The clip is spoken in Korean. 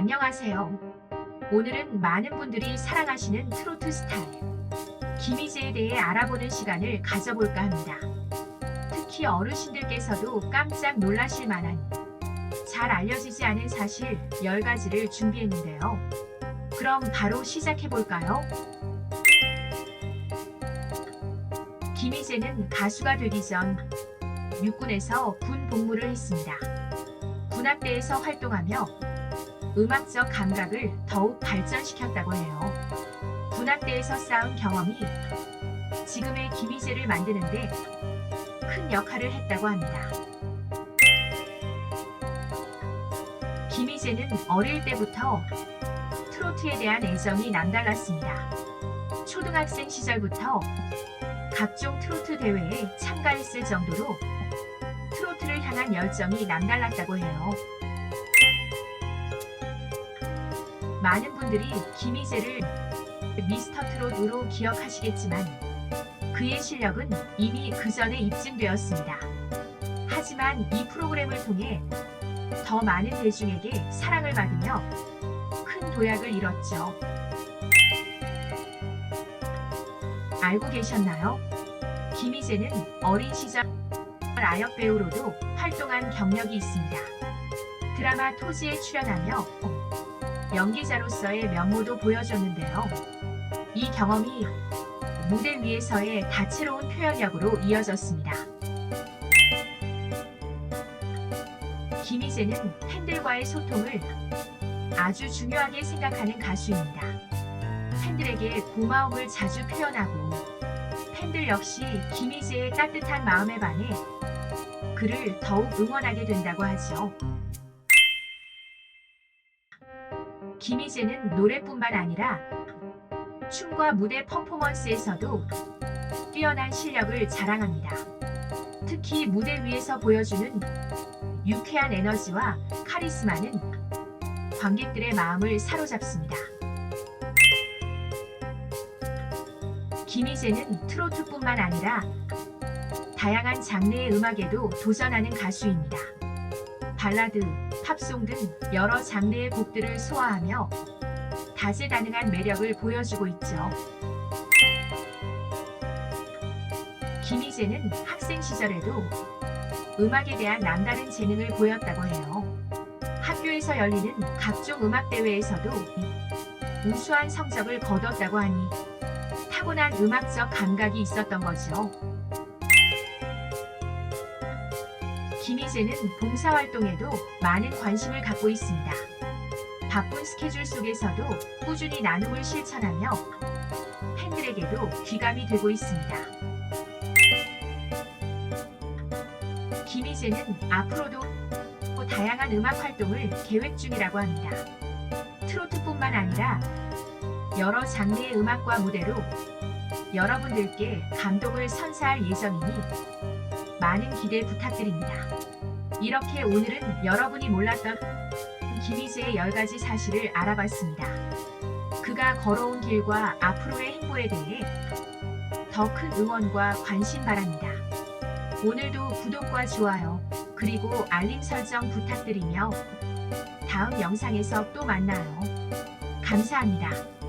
안녕하세요. 오늘은 많은 분들이 사랑하시는 트로트 스타일 김희재에 대해 알아보는 시간을 가져볼까 합니다. 특히 어르신들께서도 깜짝 놀라실 만한 잘 알려지지 않은 사실 10가지를 준비했는데요. 그럼 바로 시작해볼까요? 김희재는 가수가 되기 전 육군에서 군 복무를 했습니다. 군악대에서 활동하며 음악적 감각을 더욱 발전시켰다고 해요. 군악대에서 쌓은 경험이 지금의 김희재를 만드는데 큰 역할을 했다고 합니다. 김희재는 어릴 때부터 트로트에 대한 애정이 남달랐습니다. 초등학생 시절부터 각종 트로트 대회에 참가했을 정도로 트로트를 향한 열정이 남달랐다고 해요. 많은 분들이 김희재를 미스터 트롯으로 기억하시겠지만 그의 실력은 이미 그 전에 입증되었습니다. 하지만 이 프로그램을 통해 더 많은 대중에게 사랑을 받으며 큰 도약을 이뤘죠. 알고 계셨나요? 김희재는 어린 시절 아역 배우로도 활동한 경력이 있습니다. 드라마 토지에 출연하며 연기자로서의 면모도 보여줬는데요. 이 경험이 무대 위에서의 다채로운 표현력으로 이어졌습니다. 김희재는 팬들과의 소통을 아주 중요하게 생각하는 가수입니다. 팬들에게 고마움을 자주 표현하고 팬들 역시 김희재의 따뜻한 마음에 반해 그를 더욱 응원하게 된다고 하죠. 김희재는 노래뿐만 아니라 춤과 무대 퍼포먼스에서도 뛰어난 실력을 자랑합니다. 특히 무대 위에서 보여주는 유쾌한 에너지와 카리스마는 관객들의 마음을 사로잡습니다. 김희재는 트로트뿐만 아니라 다양한 장르의 음악에도 도전하는 가수입니다. 발라드, 팝송 등 여러 장르의 곡들을 소화하며 다재다능한 매력을 보여주고 있죠. 김희재는 학생 시절에도 음악에 대한 남다른 재능을 보였다고 해요. 학교에서 열리는 각종 음악 대회에서도 우수한 성적을 거뒀다고 하니 타고난 음악적 감각이 있었던 거죠. 김희재는 봉사활동에도 많은 관심을 갖고 있습니다. 바쁜 스케줄 속에서도 꾸준히 나눔을 실천하며 팬들에게도 귀감이 되고 있습니다. 김희재는 앞으로도 다양한 음악 활동을 계획 중이라고 합니다. 트로트뿐만 아니라 여러 장르의 음악과 무대로 여러분들께 감동을 선사할 예정이니 많은 기대 부탁드립니다. 이렇게 오늘은 여러분이 몰랐던 김희재의 10가지 사실을 알아봤습니다. 그가 걸어온 길과 앞으로의 행보에 대해 더 큰 응원과 관심 바랍니다. 오늘도 구독과 좋아요, 그리고 알림 설정 부탁드리며 다음 영상에서 또 만나요. 감사합니다.